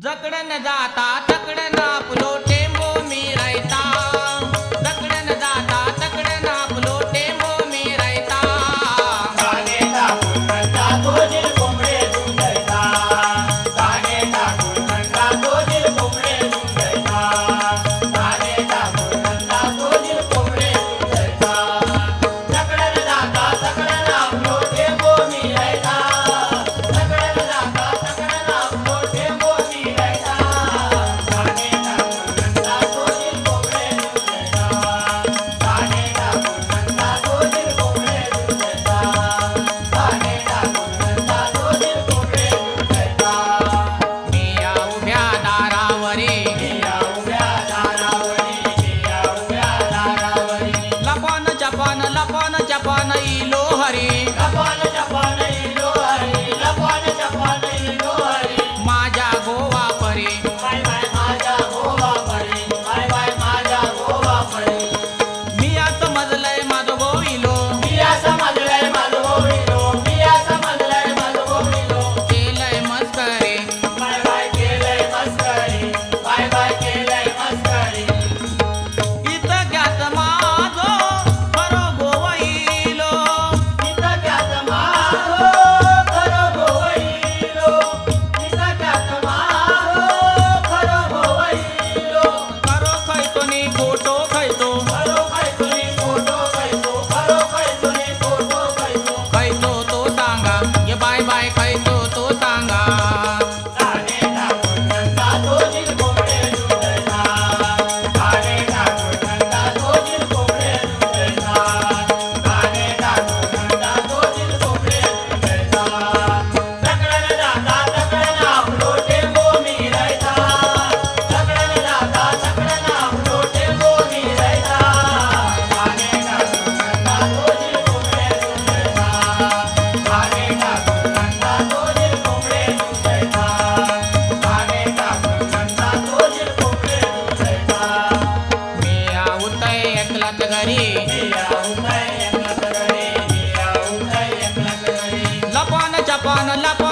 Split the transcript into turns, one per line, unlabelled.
जकडन जाता तकडन आपलो लपान चपान लपान.